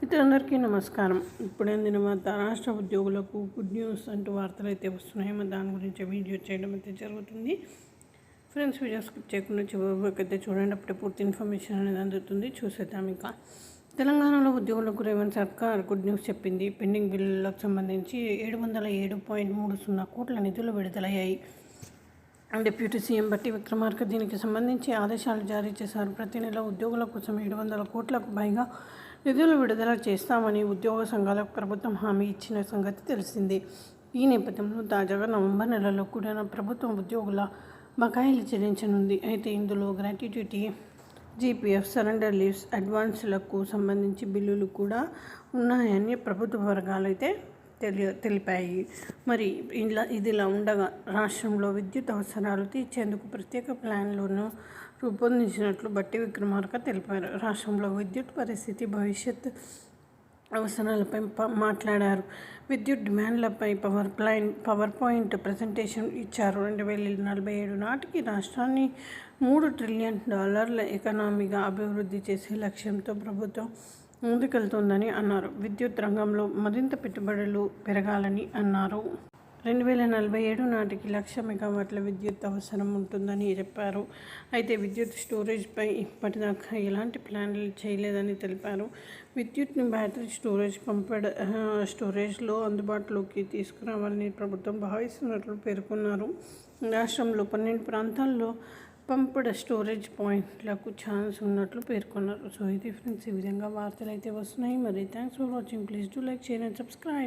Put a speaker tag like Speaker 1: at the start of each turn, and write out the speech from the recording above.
Speaker 1: మిత్రులందరికీ నమస్కారం. ఇప్పుడే అందిన రాష్ట్ర ఉద్యోగులకు గుడ్ న్యూస్ అంటూ వార్తలు అయితే వస్తున్నాయి. మరి దాని గురించి వీడియో చేయడం అయితే జరుగుతుంది. ఫ్రెండ్స్ వీడియో స్కిప్ చేయకుండా చివరికి అయితే చూడండి. అప్పుడే పూర్తి ఇన్ఫర్మేషన్ అనేది అందుతుంది. చూసేద్దాం ఇంకా. తెలంగాణలో ఉద్యోగులకు రేవంత్ సర్కార్ గుడ్ న్యూస్ చెప్పింది. పెండింగ్ బిల్లులకు సంబంధించి ఏడు వందల ఏడు పాయింట్ మూడు సున్నా కోట్ల నిధులు విడుదలయ్యాయి. డిప్యూటీ సీఎం బట్టి విక్రమార్క దీనికి సంబంధించి ఆదేశాలు జారీ చేశారు. ప్రతి నెల ఉద్యోగుల కోసం ఏడు వందల కోట్లకు పైగా నిధులు విడుదల చేస్తామని ఉద్యోగ సంఘాలకు ప్రభుత్వం హామీ ఇచ్చిన సంగతి తెలిసిందే. ఈ నేపథ్యంలో తాజాగా నవంబర్ నెలలో కూడా ప్రభుత్వం ఉద్యోగుల బకాయిలు చెల్లించనుంది. అయితే ఇందులో గ్రాట్యుటీ జీపీఎఫ్ సరెండర్ లీవ్స్ అడ్వాన్స్లకు సంబంధించి బిల్లులు కూడా ఉన్నాయని ప్రభుత్వ వర్గాలు అయితే తెలియ తెలిపాయి. మరి ఇలా ఇదిలా ఉండగా రాష్ట్రంలో విద్యుత్ అవసరాలు తీర్చేందుకు ప్రత్యేక ప్లాన్లను రూపొందించినట్లు బట్టి విక్రమార్క తెలిపారు. రాష్ట్రంలో విద్యుత్ పరిస్థితి భవిష్యత్ అవసరాలపై మాట్లాడారు. విద్యుత్ డిమాండ్లపై power plan power point presentation ఇచ్చారు. రెండు వేల నలభై ఏడు నాటికి రాష్ట్రాన్ని మూడు ట్రిలియన్ డాలర్ల ఎకనామీగా అభివృద్ధి చేసే లక్ష్యంతో ప్రభుత్వం ముందుకెళ్తోందని అన్నారు. విద్యుత్ రంగంలో మరింత పెట్టుబడులు పెరగాలని అన్నారు. రెండు వేల నలభై ఏడు నాటికి లక్ష మెగావాట్ల విద్యుత్ అవసరం ఉంటుందని చెప్పారు. అయితే విద్యుత్ స్టోరేజ్పై ఇప్పటిదాకా ఎలాంటి ప్లాన్లు చేయలేదని తెలిపారు. విద్యుత్ని బ్యాటరీ స్టోరేజ్ పంపడ స్టోరేజ్లో అందుబాటులోకి తీసుకురావాలని ప్రభుత్వం భావిస్తున్నట్లు పేర్కొన్నారు. రాష్ట్రంలో పన్నెండు ప్రాంతాల్లో పంప్డ్ స్టోరేజ్ పాయింట్లకు ఛాన్స్ ఉన్నట్లు పేర్కొన్నారు. సో ఇది ఫ్రెండ్స్ ఈ విధంగా వార్తలు అయితే వస్తున్నాయి. మరి thanks for watching. Please do like share and subscribe.